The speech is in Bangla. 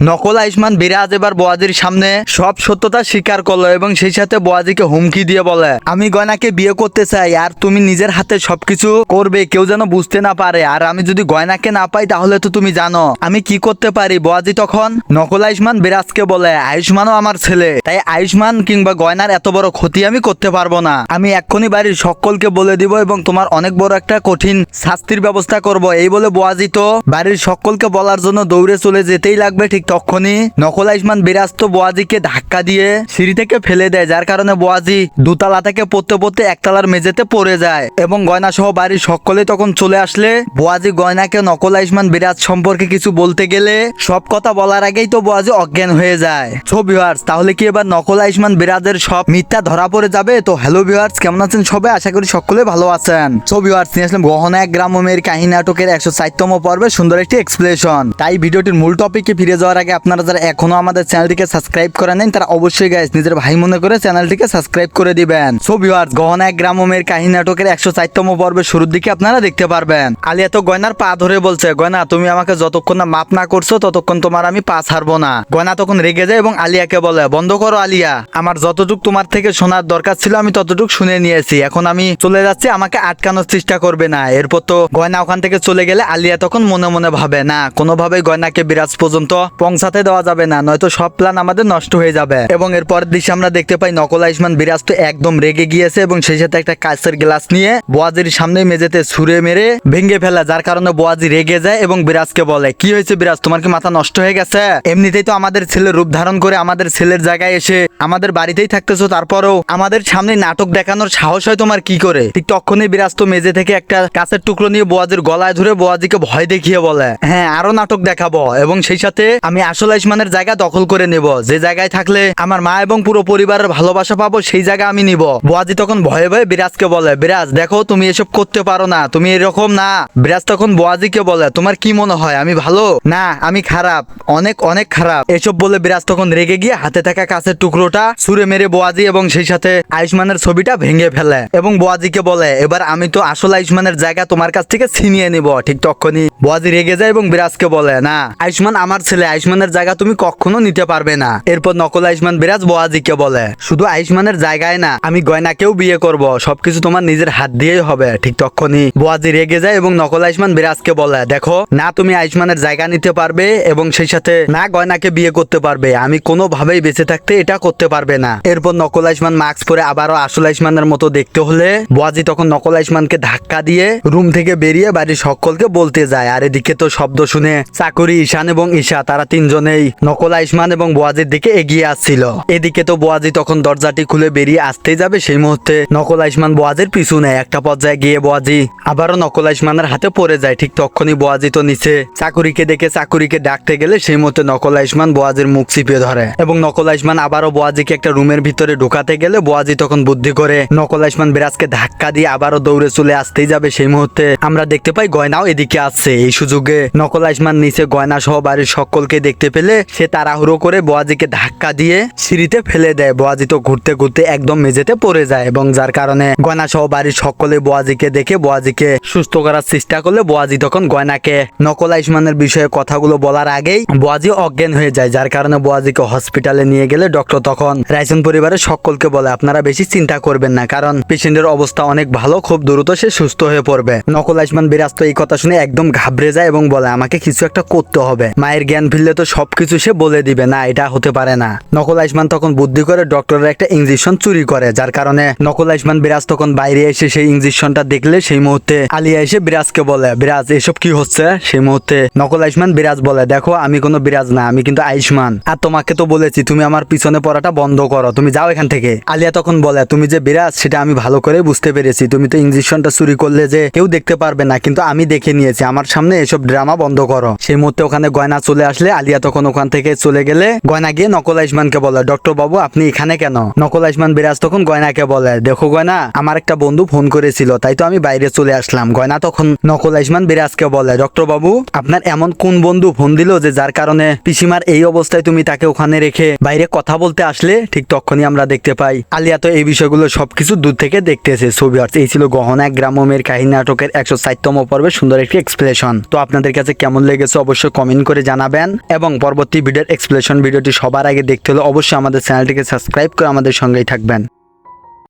নকল আয়ুষ্মান বিরাজ এবার বোয়াজির সামনে সব সত্যতা স্বীকার করল এবং সেই সাথে বোয়াজিকে হুমকি দিয়ে বলে, আমি গয়নাকে বিয়ে করতে চাই আর তুমি নিজের হাতে সবকিছু করবে, কেউ যেন বুঝতে না পারে। আর আমি যদি গয়নাকে না পাই তাহলে তো তুমি জানো, আমি কি করতে পারি? বোয়াজি তখন নকল আয়ুষ্মান বিরাজকে বলে, আয়ুষ্মানও আমার ছেলে, তাই আয়ুষ্মান কিংবা গয়নার এত বড় ক্ষতি আমি করতে পারব না। আমি এক্ষুনি বাড়ির সকলকে বলে দিব এবং তোমার অনেক বড় একটা কঠিন শাস্তির ব্যবস্থা করব। এই বলে বোয়াজি তো বাড়ির সকলকে বলার জন্য দৌড়ে চলে যেতেই লাগবে ঠিক তখনই নকল আয়ুষ্মান বিরাজ তো বোয়াজিকে ধাক্কা দিয়ে সিঁড়ি থেকে ফেলে দেয়, যার কারণে বোয়াজি দুতলা থেকে পড়তে পড়তে একতলার মেঝেতে পড়ে যায় এবং গয়না সহ বাড়ির সকলে তখন চলে আসলে। বোয়াজি গয়নাকে নকল আয়ুষ্মান বিরাজ সম্পর্কে কিছু বলতে গেলে সব কথা বলার আগেই তো বোয়াজি অজ্ঞান হয়ে যায়। সো ভিউয়ার্স তাহলে কি এবার নকল আয়ুষ্মান বিরাজের সব মিথ্যা ধরা পড়ে যাবে? তো হ্যালো ভিউয়ার্স কেমন আছেন সবাই? আশা করি সকলে ভালো আছেন। সো ভিউয়ার্স নিয়ে আসলাম গহনা এক গ্রাম মেয়ের কাহিনী নাটকের একশো চারতম পর্বে সুন্দর একটি এক্সপ্লেশন তাই ভিডিওটির মূল টপিকে ফিরে যাওয়ার আগে আপনারা যারা এখনও আমাদের চ্যানেলটিকে সাবস্ক্রাইব করে নেন তারা অবশ্যই গাইস নিজের ভাই মনে করে চ্যানেলটিকে সাবস্ক্রাইব করে দিবেন। সো ভিউয়ার্স গহনা এক গ্রাম মেয়ের কাহিনী নাটকের একশো চারতম পর্বে শুরুর দিকে আপনারা দেখতে পারবেন। আলিয়া তো গয়নার পা ধরে বলছে, গয়না, তুমি আমাকে যতক্ষণ না মাপ না করছ, ততক্ষণ তোমার আমি পা ছাড়বো না। গয়না তখন রেগে যায় এবং আলিয়াকে বলে, বন্ধ করো আলিয়া, আমার যতটুক তোমার থেকে শোনার দরকার ছিল, আমি ততটুক শুনে নিয়েছি। এখন আমি চলে যাচ্ছি, আমাকে আটকানোর চেষ্টা করবে না। এরপর তো গয়না ওখান থেকে চলে গেলে আলিয়া তখন মনে মনে ভাবে, না, কোনোভাবেই গয়নাকে বিরাজ পর্যন্ত পৌঁছাতে দেওয়া যাবে না, নয়তো সব প্ল্যান আমাদের নষ্ট হয়ে যাবে। এবং এরপর দৃশ্যে আমরা দেখতে পাই নকল আয়ুষ্মান বিরাজ তো একদম রেগে গিয়েছে এবং সেই সাথে একটা কাঁচের গ্লাস নিয়ে বোয়াজির সামনে মেঝেতে ছুঁড়ে মেরে ভেঙে ফেলা, যার কারণে বোয়াজি রেগে যায় এবং বিরাজকে বলে, কি হয়েছে বিরাজ? তোমার কি মাথা নষ্ট হয়ে গেছে? এমনিতেই তো আমাদের ছেলে রূপ ধারণ করে আমাদের ছেলের জায়গায় এসে আমাদের বাড়িতেই থাকতেছো, তারপরেও আমাদের সামনে নাটক দেখানোর সাহস হয় তোমার কি করে? ঠিক তখনই বিরাজ তো মেঝে থেকে একটা কাঁচের টুকরো নিয়ে বোয়াজির গলায় ধরে বোয়াজিকে ভয় দেখিয়ে বলে হ্যাঁ আরও নাটক দেখাবো। এবং সেই সাথে আমি আসল আয়ুষ্মানের জায়গা দখল করে নেব। যে জায়গায় থাকলে আমার মা এবং পুরো পরিবারের ভালোবাসা পাবো, সেই জায়গা আমি নিব। বোয়াজি তখন ভয়ে ভয়ে বিরাজকে বলে, বিরাজ, দেখো তুমি এসব করতে পারো না, তুমি এরকম না। বিরাজ তখন বোয়াজিকে বলে, তোমার কি মনে হয়, আমি ভালো? না, আমি খারাপ, অনেক অনেক খারাপ। এসব বলে বিরাজ তখন রেগে গিয়ে হাতে থাকা কাছের টুকরোটা ছুঁড়ে মেরে বোয়াজি এবং সেই সাথে আয়ুষ্মানের ছবিটা ভেঙে ফেলে। এবং বোয়াজিকে বলে, এবার আমি তো আসল আয়ুষ্মানের জায়গা তোমার কাছ থেকে ছিনিয়ে নিব, ঠিক তখনই। বোয়াজি রেগে যায় এবং বিরাজকে বলে, না, আয়ুষ্মান আমার ছেলে আয়ুষ্মানের জায়গা তুমি কখনো নিতে পারবে না। এরপর নকল আয়ুষ্মান বিরাজ বোয়াজিকে বলে, শুধু আয়ুষ্মানের জায়গায় না, আমি গয়নাকেও বিয়ে করব। সবকিছু তোমার নিজের হাত দিয়েই হবে। ঠিক তখনই বোয়াজি রেগে যায় এবং নকল আয়ুষ্মান বিরাজকে বলে, দেখো, না তুমি আয়ুষ্মানের জায়গা নিতে পারবে এবং সেই সাথে না গয়নাকে বিয়ে করতে পারবে। আমি কোনোভাবেই বেঁচে থাকতে এটা করতে পারবে না। এরপর নকল আয়ুষ্মান মাস্ক পরে আবারও আসল আয়ুষ্মানের মতো দেখতে হলে বোয়াজি তখন নকল আয়ুষ্মানকে ধাক্কা দিয়ে রুম থেকে বেরিয়ে বাড়ির সকলকে বলতে যায়। আর এদিকে তো শব্দ শুনে চাকুরি, ঈশান এবং ঈশা, তারা তিনজনেই নকল আয়ুষ্মান এবং বোয়াজির দিকে এগিয়ে আসছিল। এদিকে তো বোয়াজি তখন দরজাটি খুলে বেরিয়ে আসতেই যাবে, সেই মুহূর্তে নকল আয়ুষ্মান বোয়াজির পিছু নেয়। একটা পর্যায়ে গিয়ে বোয়াজি আবারও নকল আয়ুষ্মানের হাতে পড়ে যায়। ঠিক তখনই বোয়াজি তো নিচে চাকুরিকে দেখে চাকুরিকে ডাকতে গেলে সেই মুহূর্তে নকল আয়ুষ্মান বোয়াজির মুখ চিপে ধরে এবং নকল আয়ুষ্মান আবারও বোয়াজিকে একটা রুমের ভিতরে ঢোকাতে গেলে বোয়াজি তখন বুদ্ধি করে নকল আয়ুষ্মান বিরাজকে ধাক্কা দিয়ে আবারও দৌড়ে চলে আসতেই যাবে। সেই মুহূর্তে আমরা দেখতে পাই গয়নাও এদিকে আসছে এই সুযোগে নকল আয়ুষ্মান নিচে গয়না সহ বাড়ির সকলকে দেখতে পেলে সে তাড়াহুড়ো করে বোয়াজিকে ধাক্কা দিয়ে সিঁড়িতে ফেলে দেয়। বোয়াজি তো ঘুরতে ঘুরতে একদম মেঝেতে পড়ে যায় এবং যার কারণে গয়না সহ বাড়ির সকলে বোয়াজিকে দেখে বোয়াজিকে সুস্থ করার চেষ্টা করলে বোয়াজি তখন গয়নাকে নকল আয়ুষ্মানের বিষয়ে কথাগুলো বলার আগেই বোয়াজি অজ্ঞান হয়ে যায়। যার কারণে বোয়াজিকে হসপিটালে নিয়ে গেলে ডক্টর তখন রাইসন পরিবারের সকলকে বলে, আপনারা বেশি চিন্তা করবেন না, কারণ পেশেন্টের অবস্থা অনেক ভালো, খুব দ্রুত সে সুস্থ হয়ে পড়বে। নকল আয়ুষ্মান বিরাজ তো এই কথা শুনে একদম ঘাবড়ে যায় এবং বলে, আমাকে কিছু একটা করতে হবে। মায়ের জ্ঞান ফিরলে তো সবকিছু সে বলে দিবে, না, এটা হতে পারে না। নকল আয়ুষ্মান তখন বুদ্ধি করে ডক্টরের একটা ইঞ্জেকশন চুরি করে, যার কারণে নকল আয়ুষ্মান বিরাজ তখন বাইরে এসে সেই ইঞ্জেকশনটা দেখলে সেই মুহূর্তে আলিয়া এসে বিরাজকে বলে, বিরাজ, এসব কি হচ্ছে? সেই মুহূর্তে নকল আয়ুষ্মান বিরাজ বলে, দেখো, আমি কোনো বিরাজ না, আমি কিন্তু আয়ুষ্মান। আর তোমাকে তো বলেছি, তুমি আমার পিছনে পড়াটা বন্ধ করো, তুমি যাও এখান থেকে। আলিয়া তখন বলে, তুমি যে বিরাজ, সেটা আমি ভালো করে বুঝতে পেরেছি। তুমি তো ইঞ্জেকশনটা চুরি করলে যে কেউ দেখতে পারবে না, কিন্তু আমি দেখে নিয়েছি। আমার সামনে এসব ড্রামা বন্ধ করো। সেই মুহূর্তে ওখানে গয়না চলে আসলে আলিয়া তখন ওখান থেকে চলে গেলে গয়না গিয়ে নকল আয়ুষ্মানকে বলে, ডক্টর বাবু, আপনি এখানে কেন? নকল আইসমান বিরাজ তখন গয়নাকে বলে, দেখো গয়না, আমার একটা বন্ধু ফোন করেছিল, তাই তো আমি বাইরে চলে আসলাম। গয়না তখন নকল আয়ুষ্মান বিরাজকে বলে, ডক্টর বাবু, আপনার এমন কোন বন্ধু ফোন দিল যে যার কারণে পিসিমার এই অবস্থায় তুমি তাকে ওখানে রেখে বাইরে কথা বলতে আসলে? ঠিক তখনই আমরা দেখতে পাই, আলিয়া তো এই বিষয়গুলো সবকিছু দূর থেকে দেখতেছে ছবি এই ছিল গহনা এক গ্রামের কাহিনী নাটকের একশো ষাটতম পর্বে সুন্দর একটি এক্সপ্রেশন তো আপনাদের কাছে কেমন লেগেছে অবশ্যই কমেন্ট করে জানাবেন। এবং পরবর্তী ভিডিওর এক্সপ্লেশন ভিডিওটি সবার আগে দেখতে হলে অবশ্যই আমাদের চ্যানেলটিকে সাবস্ক্রাইব করে আমাদের সঙ্গেই থাকবেন।